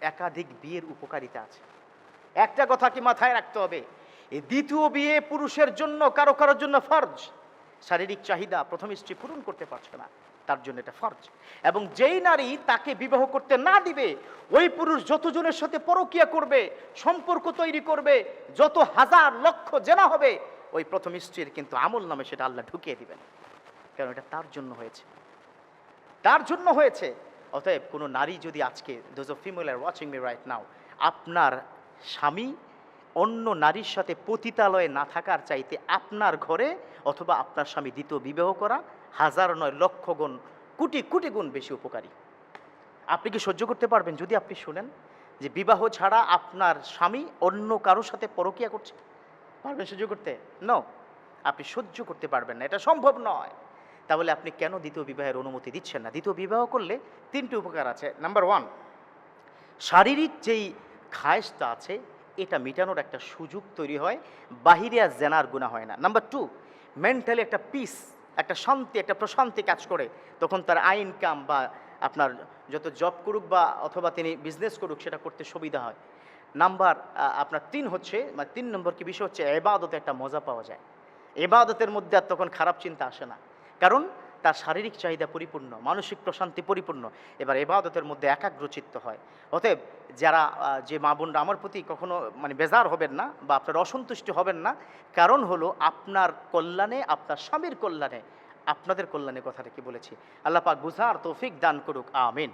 একাধিক বিয়ের উপকারিতা আছে। একটা কথা কি মাথায় রাখতে হবে? এই দ্বিতীয় বিয়ে পুরুষের জন্য, কারও কারোর জন্য ফরজ। শারীরিক চাহিদা প্রথম স্ত্রী পূরণ করতে পারছে না, তার জন্য এটা ফরজ। এবং যেই নারী তাকে বিবাহ করতে না দিবে, ওই পুরুষ যতজনের সাথে পরকিয়া করবে, সম্পর্ক তৈরি করবে, যত হাজার লক্ষ জেনা হবে, ওই প্রথম স্ত্রীর কিন্তু আমল নামে সেটা আল্লাহ ঢুকিয়ে দিবেন। কারণ এটা তার জন্য হয়েছে। তার জন্য হয়েছে। অতএব কোনো নারী যদি আজকে those of female are watching me right now আপনার স্বামী অন্য নারীর সাথে পতিতালয়ে না থাকার চাইতে আপনার ঘরে অথবা আপনার স্বামী দ্বিতীয় বিবাহ করা, হাজার নয় লক্ষ গুণ, কোটি কোটি গুণ বেশি উপকারী। আপনি কি সহ্য করতে পারবেন যদি আপনি শুনেন যে বিবাহ ছাড়া আপনার স্বামী অন্য কারোর সাথে পরকিয়া করছে? পারবেন সহ্য করতে? ন আপনি সহ্য করতে পারবেন না। এটা সম্ভব নয়। তাহলে আপনি কেন দ্বিতীয় বিবাহের অনুমতি দিচ্ছেন না? দ্বিতীয় বিবাহ করলে তিনটি উপকার আছে। নাম্বার ওয়ান শারীরিক যেই খায়েশটা আছে, এটা মেটানোর একটা সুযোগ তৈরি হয়, বাহিরে আর জেনার গুণা হয় না। নাম্বার টু মেন্টালি একটা পিস একটা শান্তি, একটা প্রশান্তি কাজ করে। তখন তার আই ইনকাম বা আপনার যত জব করুক বা অথবা তিনি বিজনেস করুক, সেটা করতে সুবিধা হয়। নাম্বার আপনার তিন হচ্ছে মানে তিন নম্বর কি বিষয় হচ্ছে, এবাদতে একটা মজা পাওয়া যায়। এবাদতের মধ্যে আর তখন খারাপ চিন্তা আসে না। কারণ তার শারীরিক চাহিদা পরিপূর্ণ, মানসিক প্রশান্তি পরিপূর্ণ। এবার এবাদতের মধ্যে একাগ্রচিত্ত হয়। অতএব যারা যে মা বোনরা আমার প্রতি কখনো মানে বেজার হবেন না বা আপনার অসন্তুষ্টি হবেন না, কারণ হলো আপনার কল্যাণে, আপনার স্বামীর কল্যাণে, আপনাদের কল্যাণে কথাটা কি বলেছি? আল্লাহ পাক বুঝার তৌফিক দান করুক, আমিন।